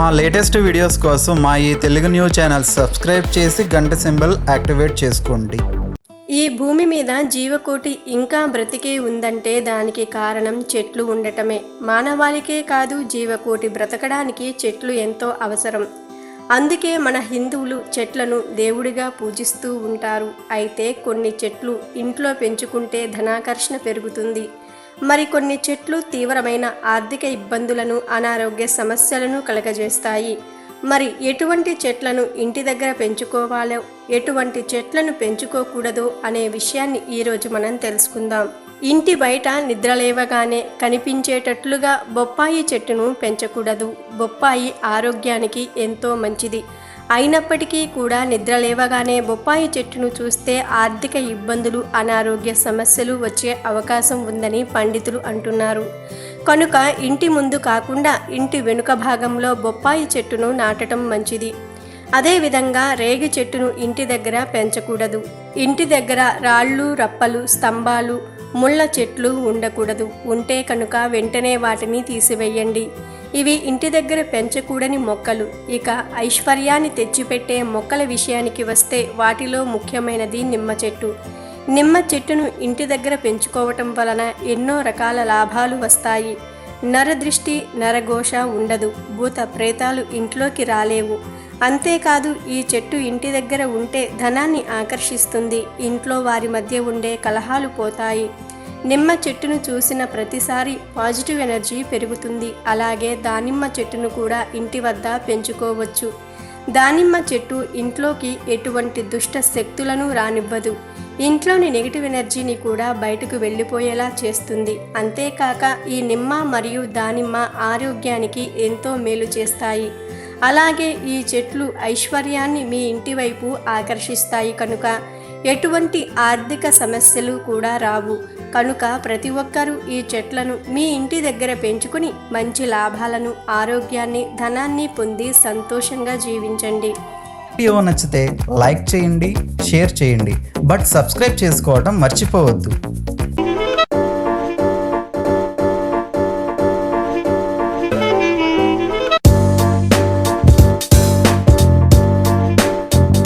మా latest videos కోసం మా ఈ తెలుగు న్యూస్ ఛానల్ సబ్స్క్రైబ్ చేసి గంట సింబల్ యాక్టివేట్ చేసుకోండి. ఈ భూమి మీద జీవకోటి ఇంకా బ్రతికే ఉందంటే దానికి కారణం చెట్లు ఉండటమే. మానవాళికే కాదు జీవకోటి బ్రతకడానికి చెట్లు ఎంతో అవసరం. అందుకే మన హిందువులు చెట్లను దేవుడిగా పూజిస్తూ ఉంటారు. అయితే కొన్ని చెట్లు ఇంట్లో పెంచుకుంటే ధనాకర్షణ పెరుగుతుంది. మరికొన్ని చెట్లు తీవ్రమైన ఆర్థిక ఇబ్బందులను అనారోగ్య సమస్యలను కలగజేస్తాయి. మరి ఎటువంటి చెట్లను ఇంటి దగ్గర పెంచుకోవాలో ఎటువంటి చెట్లను పెంచుకోకూడదు అనే విషయాన్ని ఈరోజు మనం తెలుసుకుందాం. ఇంటి బయట నిద్రలేవగానే కనిపించేటట్లుగా బొప్పాయి చెట్టును పెంచకూడదు. బొప్పాయి ఆరోగ్యానికి ఎంతో మంచిది. అయినప్పటికీ కూడా నిద్ర లేవగానే బొప్పాయి చెట్టును చూస్తే ఆర్థిక ఇబ్బందులు అనారోగ్య సమస్యలు వచ్చే అవకాశం ఉందని పండితులు అంటున్నారు. కనుక ఇంటి ముందు కాకుండా ఇంటి వెనుక భాగంలో బొప్పాయి చెట్టును నాటడం మంచిది. అదేవిధంగా రేగి చెట్టును ఇంటి దగ్గర పెంచకూడదు. ఇంటి దగ్గర రాళ్ళు రప్పలు స్తంభాలు ముళ్ళ చెట్లు ఉండకూడదు. ఉంటే కనుక వెంటనే వాటిని తీసివేయండి. ఇవి ఇంటి దగ్గర పెంచకూడని మొక్కలు. ఇక ఐశ్వర్యాన్ని తెచ్చిపెట్టే మొక్కల విషయానికి వస్తే వాటిలో ముఖ్యమైనది నిమ్మ చెట్టు. నిమ్మ చెట్టును ఇంటి దగ్గర పెంచుకోవటం వలన ఎన్నో రకాల లాభాలు వస్తాయి. నరదృష్టి నరఘోష ఉండదు. భూత ప్రేతాలు ఇంట్లోకి రాలేవు. అంతేకాదు ఈ చెట్టు ఇంటి దగ్గర ఉంటే ధనాన్ని ఆకర్షిస్తుంది. ఇంట్లో వారి మధ్య ఉండే కలహాలు పోతాయి. నిమ్మ చెట్టును చూసిన ప్రతిసారి పాజిటివ్ ఎనర్జీ పెరుగుతుంది. అలాగే దానిమ్మ చెట్టును కూడా ఇంటి వద్ద పెంచుకోవచ్చు. దానిమ్మ చెట్టు ఇంట్లోకి ఎటువంటి దుష్ట శక్తులను రానివ్వదు. ఇంట్లోని నెగిటివ్ ఎనర్జీని కూడా బయటకు వెళ్ళిపోయేలా చేస్తుంది. అంతేకాక ఈ నిమ్మ మరియు దానిమ్మ ఆరోగ్యానికి ఎంతో మేలు చేస్తాయి. అలాగే ఈ చెట్లు ఐశ్వర్యాన్ని మీ ఇంటి వైపు ఆకర్షిస్తాయి కనుక ఎటువంటి ఆర్థిక సమస్యలు కూడా రావు. కనుక ప్రతి ఒక్కరూ ఈ చెట్లను మీ ఇంటి దగ్గర పెంచుకుని మంచి లాభాలను ఆరోగ్యాన్ని ధనాన్ని పొంది సంతోషంగా జీవించండి. వీడియో నచ్చితే లైక్ చేయండి షేర్ చేయండి. బట్ సబ్స్క్రైబ్ చేసుకోవడం మర్చిపోవద్దు.